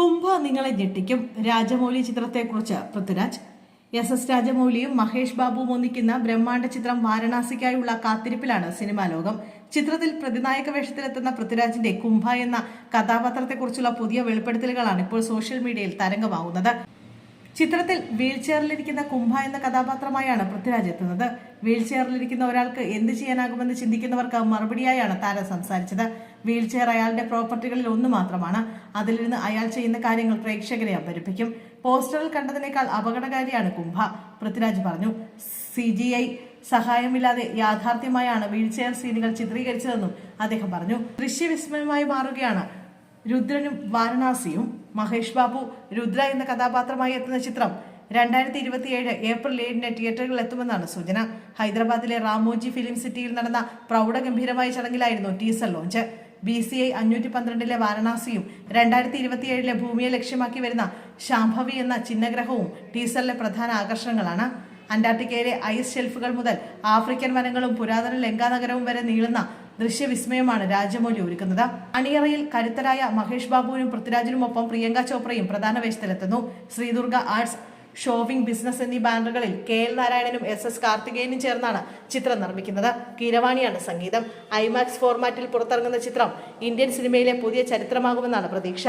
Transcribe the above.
കുംഭ നിങ്ങളെ ഞെട്ടിക്കും. രാജമൗലി ചിത്രത്തെക്കുറിച്ച് പൃഥ്വിരാജ്. എസ് എസ് രാജമൗലിയും മഹേഷ് ബാബുവും ഒന്നിക്കുന്ന ബ്രഹ്മാണ്ഡ ചിത്രം വാരണാസിക്കായുള്ള കാത്തിരിപ്പിലാണ് സിനിമാ ലോകം. ചിത്രത്തിൽ പ്രതിനായക വേഷത്തിലെത്തുന്ന പൃഥ്വിരാജിന്റെ കുംഭ എന്ന കഥാപാത്രത്തെക്കുറിച്ചുള്ള പുതിയ വെളിപ്പെടുത്തലുകളാണ് ഇപ്പോൾ സോഷ്യൽ മീഡിയയിൽ തരംഗമാവുന്നത്. ചിത്രത്തിൽ വീൽചെയറിലിരിക്കുന്ന കുംഭ എന്ന കഥാപാത്രമായാണ് പൃഥ്വിരാജ് എത്തുന്നത് വീൽചെയറിലിരിക്കുന്ന ഒരാൾക്ക് എന്ത് ചെയ്യാനാകുമെന്ന് ചിന്തിക്കുന്നവർക്ക് മറുപടിയായാണ് താരം സംസാരിച്ചത്. വീൽചെയർ അയാളുടെ പ്രോപ്പർട്ടികളിൽ ഒന്ന് മാത്രമാണ്. അതിലിരുന്ന് അയാൾ ചെയ്യുന്ന കാര്യങ്ങൾ പ്രേക്ഷകരെ അവതരിപ്പിക്കും. പോസ്റ്ററിൽ കണ്ടതിനേക്കാൾ അപകടകാരിയാണ് കുംഭ. പൃഥ്വിരാജ് പറഞ്ഞു സി ജി ഐ സഹായമില്ലാതെ യാഥാർത്ഥ്യമായാണ് വീൽചെയർ സീനുകൾ ചിത്രീകരിച്ചതെന്നും അദ്ദേഹം പറഞ്ഞു. ദൃശ്യവിസ്മയമായി മാറുകയാണ് രുദ്രനും വാരണാസിയും മഹേഷ് ബാബു രുദ്ര എന്ന കഥാപാത്രമായി എത്തുന്ന ചിത്രം രണ്ടായിരത്തി ഇരുപത്തിയേഴ് ഏപ്രിൽ ഏഴിന് തിയേറ്ററുകളിൽ എത്തുമെന്നാണ് സൂചന. ഹൈദരാബാദിലെ റാമോജി ഫിലിം സിറ്റിയിൽ നടന്ന പ്രൗഢഗംഭീരമായ ചടങ്ങിലായിരുന്നു teaser launch. B C I അഞ്ഞൂറ്റി പന്ത്രണ്ടിലെ വാരണാസിയും രണ്ടായിരത്തി ഇരുപത്തിയേഴിലെ ഭൂമിയെ ലക്ഷ്യമാക്കി വരുന്ന ശാംഭവി എന്ന ചിഹ്നഗ്രഹവും ടീസറിലെ പ്രധാന ആകർഷണങ്ങളാണ്. അന്റാർട്ടിക്കയിലെ ഐസ് ഷെൽഫുകൾ മുതൽ ആഫ്രിക്കൻ വനങ്ങളും പുരാതന ലങ്കാനഗരവും വരെ നീളുന്ന ദൃശ്യവിസ്മയമാണ് രാജമൗലി ഒരുക്കുന്നത്. അണിയറയിൽ കരുത്തരായ മഹേഷ് ബാബുവിനും പൃഥ്വിരാജിനുമൊപ്പം പ്രിയങ്ക ചോപ്രയും പ്രധാന വേഷത്തിലെത്തുന്നു. ശ്രീദുർഗ ആർട്സ് ഷോവിംഗ് ബിസിനസ് എന്നീ ബാനറുകളിൽ കെ എൽ നാരായണനും എസ് എസ് കാർത്തികേയനും ചേർന്നാണ് ചിത്രം നിർമ്മിക്കുന്നത്. കീരവാണിയാണ് സംഗീതം. ഐമാക്സ് ഫോർമാറ്റിൽ പുറത്തിറങ്ങുന്ന ചിത്രം ഇന്ത്യൻ സിനിമയിലെ പുതിയ ചരിത്രമാകുമെന്നാണ് പ്രതീക്ഷ.